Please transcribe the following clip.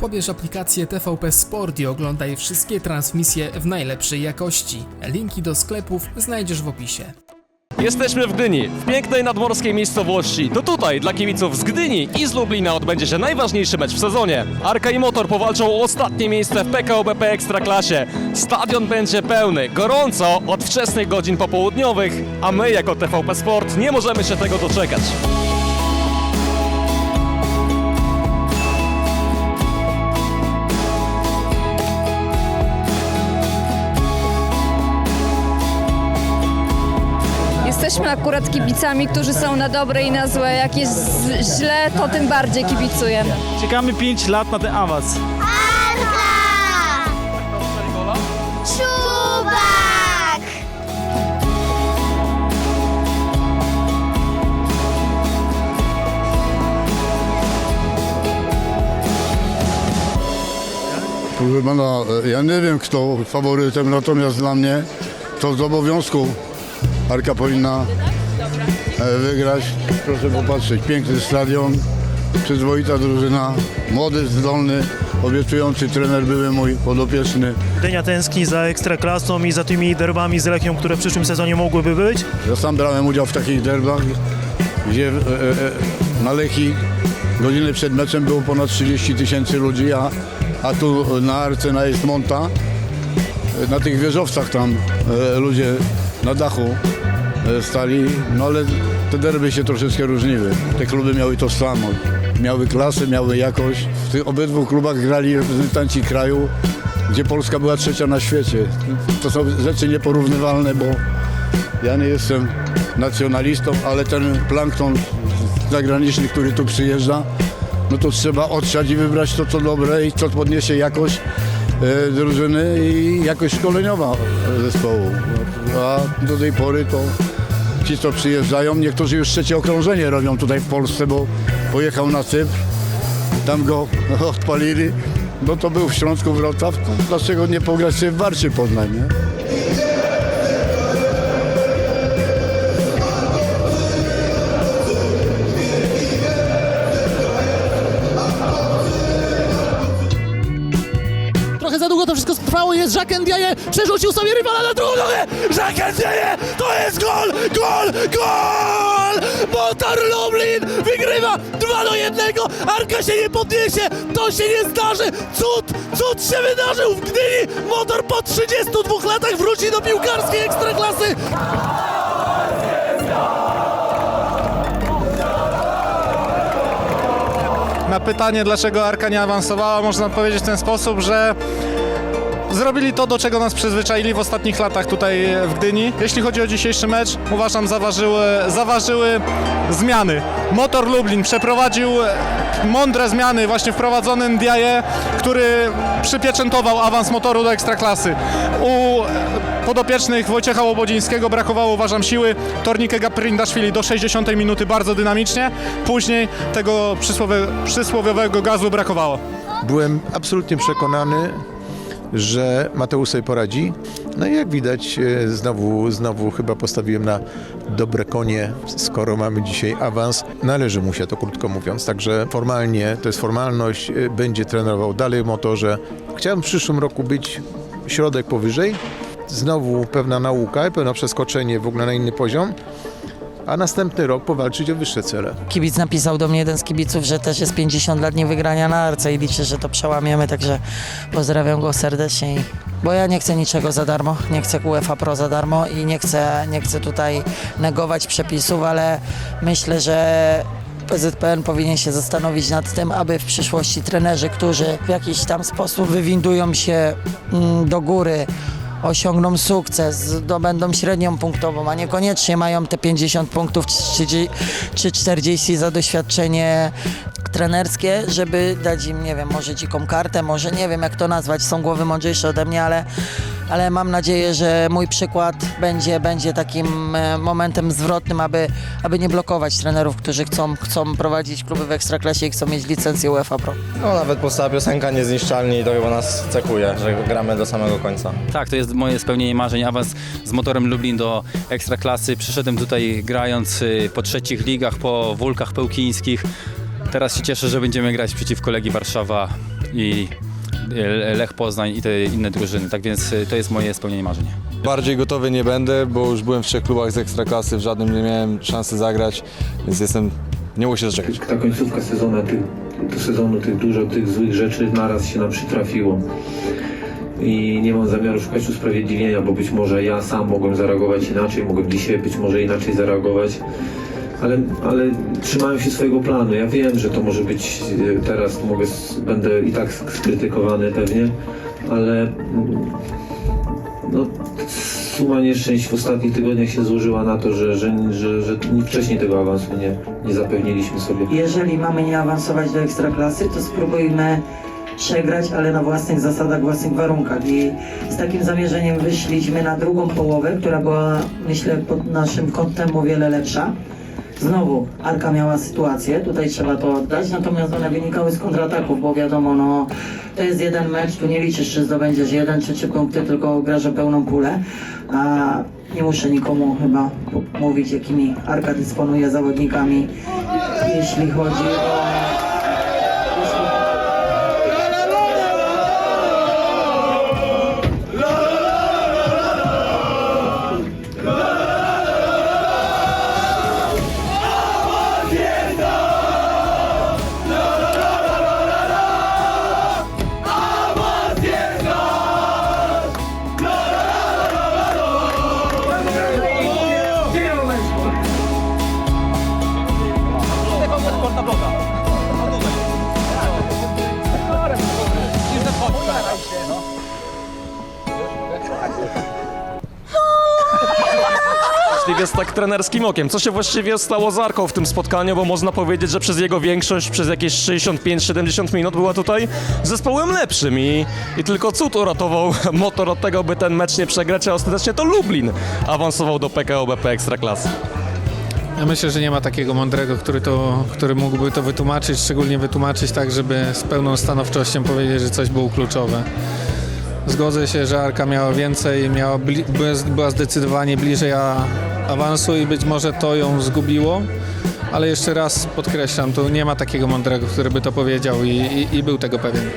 Pobierz aplikację TVP Sport i oglądaj wszystkie transmisje w najlepszej jakości. Linki do sklepów znajdziesz w opisie. Jesteśmy w Gdyni, w pięknej nadmorskiej miejscowości. To tutaj dla kibiców z Gdyni i z Lublina odbędzie się najważniejszy mecz w sezonie. Arka i Motor powalczą o ostatnie miejsce w PKO BP Ekstraklasie. Stadion będzie pełny, gorąco od wczesnych godzin popołudniowych, a my jako TVP Sport nie możemy się tego doczekać. Jesteśmy akurat kibicami, którzy są na dobre i na złe. Jak jest źle, to tym bardziej kibicujemy. Czekamy 5 lat na ten awans. Czubak! Proszę pana, e, ja nie wiem kto faworytem, natomiast dla mnie to z obowiązku Arka powinna e, wygrać. Proszę popatrzeć, piękny stadion, przyzwoita drużyna, młody, zdolny, obiecujący trener były mój podopieczny. Gdynia tęskni za ekstraklasą i za tymi derbami z Lechią, które w przyszłym sezonie mogłyby być. Ja sam brałem udział w takich derbach, gdzie e, e, na Lechi godzinę przed meczem było ponad 30 tysięcy ludzi, a, a tu na Arce, na Estmonta, e, na tych wieżowcach tam e, ludzie na dachu e, stali, no ale te derby się troszeczkę różniły. Te kluby miały to samo. Miały klasę, miały jakość. W tych obydwu klubach grali reprezentanci kraju, gdzie Polska była trzecia na świecie. To są rzeczy nieporównywalne, bo ja nie jestem nacjonalistą, ale ten plankton zagraniczny, który tu przyjeżdża, no to trzeba otrzać i wybrać to, co dobre i co podniesie jakość drużyny i jakość szkoleniowa zespołu. A do tej pory to ci, co przyjeżdżają, niektórzy już trzecie okrążenie robią tutaj w Polsce, bo pojechał na Cypr, tam go odpalili, no to był w Śląsku Wrocław, dlaczego nie pograć sobie w Warcie Poznań, nie? Jest Jacques Ndiaye, przerzucił sobie rywala na drugą nogę! Jacques to jest gol, gol, gol! Motor Lublin wygrywa 2 do 1, Arka się nie podniesie, to się nie zdarzy, cud, cud się wydarzył w Gdyni, Motor po 32 latach wróci do piłkarskiej ekstraklasy! Na pytanie, dlaczego Arka nie awansowała, można odpowiedzieć w ten sposób, że zrobili to, do czego nas przyzwyczaili w ostatnich latach tutaj w Gdyni. Jeśli chodzi o dzisiejszy mecz, uważam, zaważyły, zaważyły zmiany. Motor Lublin przeprowadził mądre zmiany, właśnie wprowadzony Ndiaye, który przypieczętował awans motoru do Ekstraklasy. U podopiecznych Wojciecha Łobodzińskiego brakowało, uważam, siły. Tornikę Gaprindaszwili do 60 minuty bardzo dynamicznie. Później tego przysłowiowego gazu brakowało. Byłem absolutnie przekonany, że Mateusz sobie poradzi. No i jak widać, e, znowu, znowu chyba postawiłem na dobre konie, skoro mamy dzisiaj awans. Należy mu się to, krótko mówiąc. Także formalnie, to jest formalność, e, będzie trenował dalej w motorze. Chciałem w przyszłym roku być środek powyżej. Znowu pewna nauka, pewne przeskoczenie w ogóle na inny poziom. A następny rok powalczyć o wyższe cele. Kibic napisał do mnie jeden z kibiców, że też jest 50 lat niewygrania na arce i liczę, że to przełamiemy, także pozdrawiam go serdecznie. Bo ja nie chcę niczego za darmo, nie chcę UEFA Pro za darmo i nie chcę, nie chcę tutaj negować przepisów, ale myślę, że PZPN powinien się zastanowić nad tym, aby w przyszłości trenerzy, którzy w jakiś tam sposób wywindują się mm, do góry, osiągną sukces, zdobędą średnią punktową, a niekoniecznie mają te 50 punktów czy 30 czy 40 za doświadczenie trenerskie, żeby dać im, nie wiem, może dziką kartę, może nie wiem jak to nazwać, są głowy mądrzejsze ode mnie, ale, ale mam nadzieję, że mój przykład będzie, będzie takim e, momentem zwrotnym, aby, aby nie blokować trenerów, którzy chcą, chcą prowadzić kluby w Ekstraklasie i chcą mieć licencję UEFA Pro. No nawet powstała piosenka Niezniszczalni i to chyba nas cechuje, że gramy do samego końca. Tak, to jest moje spełnienie marzeń, awans z motorem Lublin do Ekstraklasy. Przyszedłem tutaj grając y, po trzecich ligach, po wulkach pełkińskich. Teraz się cieszę, że będziemy grać przeciwko Legii Warszawa i Lech Poznań i te inne drużyny. Tak więc e, to jest moje spełnienie marzeń. Bardziej gotowy nie będę, bo już byłem w trzech klubach z Ekstraklasy, w żadnym nie miałem szansy zagrać, więc jestem, nie mogę się doczekać. Ta końcówka sezonu, sezonu tych dużo tych złych rzeczy naraz się nam przytrafiło. I nie mam zamiaru szukać usprawiedliwienia, bo być może ja sam mogłem zareagować inaczej, mogłem dzisiaj być może inaczej zareagować. Ale, ale trzymałem się swojego planu. Ja wiem, że to może być e, teraz, mogę, będę i tak skrytykowany pewnie, ale mm, no, suma nieszczęść w ostatnich tygodniach się złożyła na to, że, że, że, że ni- wcześniej tego awansu nie, nie zapewniliśmy sobie. Jeżeli mamy nie awansować do ekstraklasy, to spróbujmy przegrać, ale na własnych zasadach, własnych warunkach. I z takim zamierzeniem wyszliśmy na drugą połowę, która była, myślę, pod naszym kątem o wiele lepsza. Znowu Arka miała sytuację, tutaj trzeba to oddać, natomiast one wynikały z kontrataków, bo wiadomo, no to jest jeden mecz, tu nie liczysz, czy zdobędziesz jeden czy trzy punkty, tylko grasz pełną pulę. A nie muszę nikomu chyba mówić, jakimi Arka dysponuje zawodnikami, jeśli chodzi o... Jeśli jest tak trenerskim okiem, co się właściwie stało z Arką w tym spotkaniu, bo można powiedzieć, że przez jego większość, przez jakieś 65-70 minut była tutaj zespołem lepszym i, i tylko cud uratował motor od tego, by ten mecz nie przegrać, a ostatecznie to Lublin awansował do PKO BP Ekstraklasy. Ja myślę, że nie ma takiego mądrego, który, to, który mógłby to wytłumaczyć, szczególnie wytłumaczyć tak, żeby z pełną stanowczością powiedzieć, że coś było kluczowe. Zgodzę się, że Arka miała więcej, miała była- zdecydowanie bliżej awansu i być może to ją zgubiło, ale jeszcze raz podkreślam, tu nie ma takiego mądrego, który by to powiedział i, i, i był tego pewien.